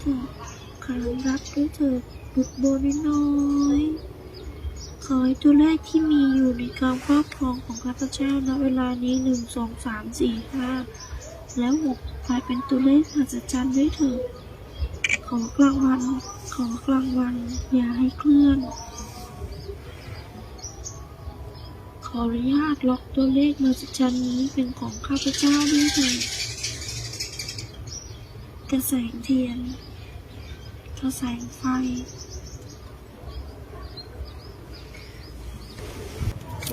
เถิดขานรับด้วยเถิดบุตรโบนน้อยขอให้ตัวเลขที่มีอยู่ในการครอบครองของข้าพเจ้าณเวลานี้หนึ่งสองสามสี่ห้าแล้วหกกลายเป็นตัวเลขมหัศจรรย์ด้วยเถิดขอกลางวัน ขอกลางวัน อย่าให้เคลื่อน ขออนุญาตล็อกตัวเลขมหัศจรรย์นี้เป็นของข้าพเจ้าด้วยเถิด กระแสงเทียน กระแสงไฟ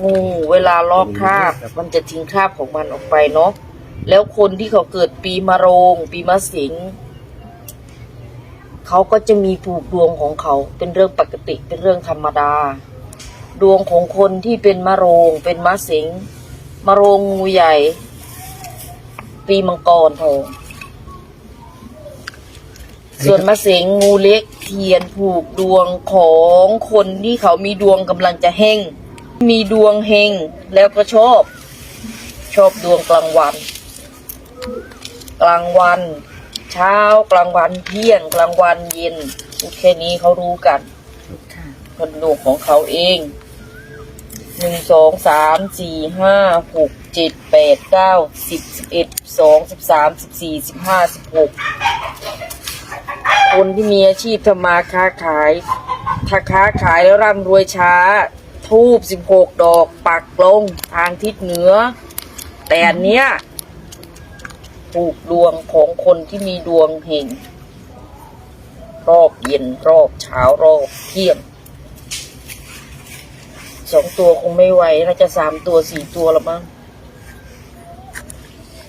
งูเวลาลอกคราบมันจะทิ้งคราบของมันออกไปเนาะแล้วคนที่เขาเกิดปีมะโรง ปีมะสิงเขาก็จะมีผูกดวงของเขาเป็นเรื่องปกติเป็นเรื่องธรรมดา ดวงของคนที่เป็นมะโรง เป็นมะสิงมะโรงงูใหญ่ ปีมังกรทอง ส่วนมะเสงงูเล็กเทียนผูกดวงของคนที่เขามีดวงกำลังจะเฮงมีดวงเฮงแล้วก็ชอบ ชอบดวงกลางวัน กลางวัน เช้ากลางวันเที่ยงกลางวันเย็นแค่นี้เขารู้กันคนดวงของเขาเองหนึ่งสองสามสี่ห้าหกเจ็ดแปดเก้าสิบสิบเอ็ดสองสิบสามสิบสี่สิบห้าสิบหก คนที่มีอาชีพทำมาค้าขาย ถ้าค้าขายแล้วร่ำรวยช้า ทูบสิบหกดอก ปักลงทางทิศเหนือ แต่อันเนี้ยผูกดวงของคนที่มีดวงเห็นรอบเย็นรอบเช้ารอบเที่ยงสองตัวคงไม่ไหวน่าจะสามตัวสี่ตัวละมั้ง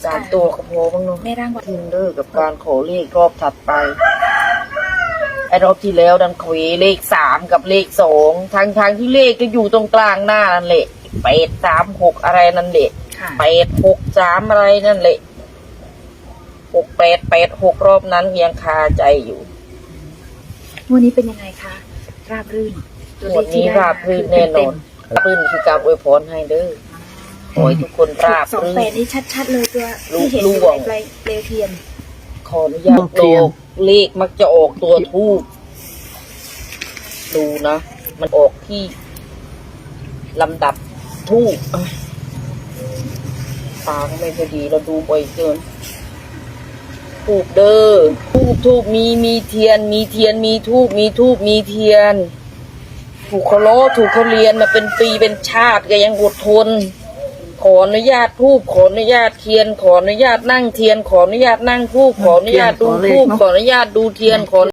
สามตัวก็พอมั้งเนาะแม่ร่างบอกทินเดอร์กับการขอเลขรอบถัดไป ไอ้รอบที่แล้วดันคุยเลขสามกับเลขสองทางทางที่เลขก็อยู่ตรงกลางหน้านั่นแหละแปดสามหกอะไรนั่นแหละค่ะ แปดหกสามอะไรนั่นแหละหกแปดแปดหกรอบนั้นยังคาใจอยู่ วันนี้เป็นยังไงคะ ราบรื่นตัวงเลวดขที่นี้ได้ราบรื่นแน่นอนราบรื่นคือการอวยพรให้เด้อขอให้ทุกคนราบสองรื่แปดน นี่ชัดๆเลยตัวลูกที่เห็นอลูยู่กในปลายเปลวเทียน ขออนุญาตโลกเลขมักจะออกตัวทูบดูนะ มันออกที่ลำดับทูบตาก็ไม่พอดีเราดูบ่อยเกินทูบเด้อทูบทูบมีมีเทียน มีเทียนมีทูบมีทูบมีเทียน ถูกเขาล้อถูกเขาเรียนมาเป็นปีเป็นชาติก็ยังอดทน ขออนุญาตทูบขออนุญาตเทียน ขออนุญาตนั่งเทียน ขออนุญาตนั่งทูบขออนุญาตดูทูบขออนุญาตดูเทียนขอ